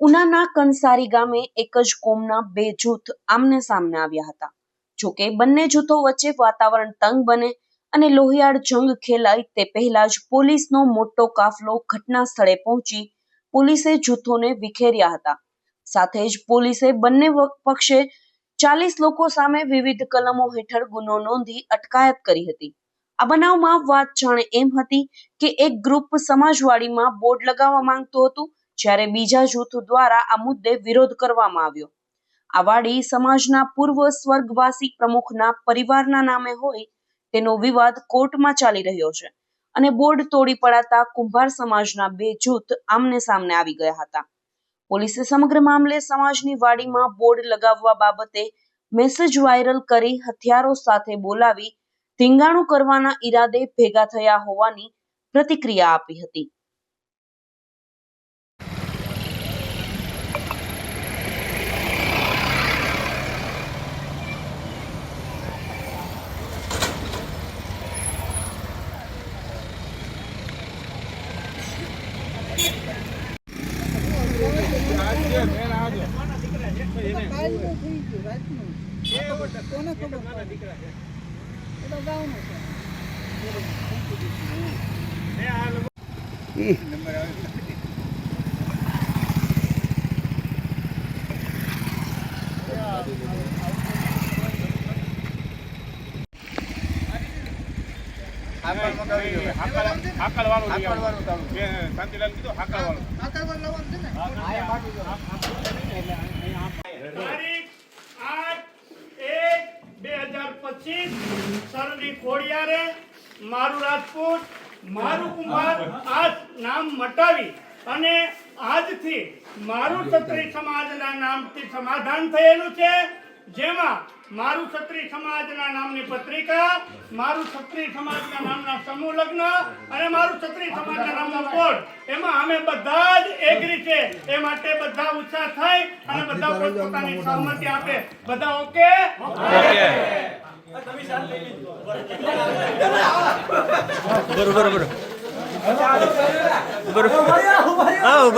ઉનાના કંસારી ગામે એક જ કોમના બે જૂથ આમને સામને આવ્યા હતા. જોકે બંને જૂથો વચ્ચે વાતાવરણ તંગ બને અને લોહિયાળ જંગ ખેલાય તે પહેલા જ પોલીસનો મોટો કાફલો ઘટના સ્થળે પહોંચી પોલીસે જૂથોને વિખેર્યા હતા. સાથે જ પોલીસે બંને પક્ષે ચાલીસ લોકો સામે વિવિધ કલમો હેઠળ ગુનો નોંધી અટકાયત કરી હતી. આ બનાવમાં વાત જાણે એમ હતી કે એક ગ્રુપ સમાજવાડીમાં બોર્ડ લગાવવા માંગતું હતું જ્યારે બીજા જૂથ દ્વારા આ મુદ્દે વિરોધ કરવામાં આવ્યો. આ વાડી સમાજના પૂર્વ સ્વર્ગવાસી પ્રમુખના પરિવારના નામે હોય તેનો વિવાદ કોર્ટમાં ચાલી રહ્યો છે અને બોર્ડ તોડી પડાતા કુંભાર સમાજના બે જૂથ આમને સામને આવી ગયા હતા. પોલીસે સમગ્ર મામલે સમાજની વાડીમાં બોર્ડ લગાવવા બાબતે મેસેજ વાયરલ કરી હથિયારો સાથે બોલાવી ધીંગાણું કરવાના ઈરાદે ભેગા થયા હોવાની પ્રતિક્રિયા આપી હતી. કાલનું થઈ ગયું રાતનું કોને ખબર પડે? એ તો ગામનું છે. હાકલ વાળું લઈ આવો. જે શાંતિલાલ કીધું હાકલ વાળું આકરવા લાવવાનું છે ને? તારીખ આઠ એક બે પચીસ સરની ખોડિયારે મારું રાજપૂત મારું કુમાર આ નામ મટાવી અને આજથી મારું ક્ષત્રિય સમાજના નામથી સમાધાન થયેલું છે. જેમાં મારું ક્ષત્રિય સમાજના નામની પત્રિકા મારું ક્ષત્રિય સમાજના નામના સમૂહ લગ્ન અને મારું ક્ષત્રિય સમાજના નામનો કોડ. એમાં અમે બધા જ એગ્રી છે. એ માટે બધા ઉત્સાહ થાય અને બધા પોતપોતાની સહમતિ આપે. બધા ઓકે બરો બરો બરો બરો હા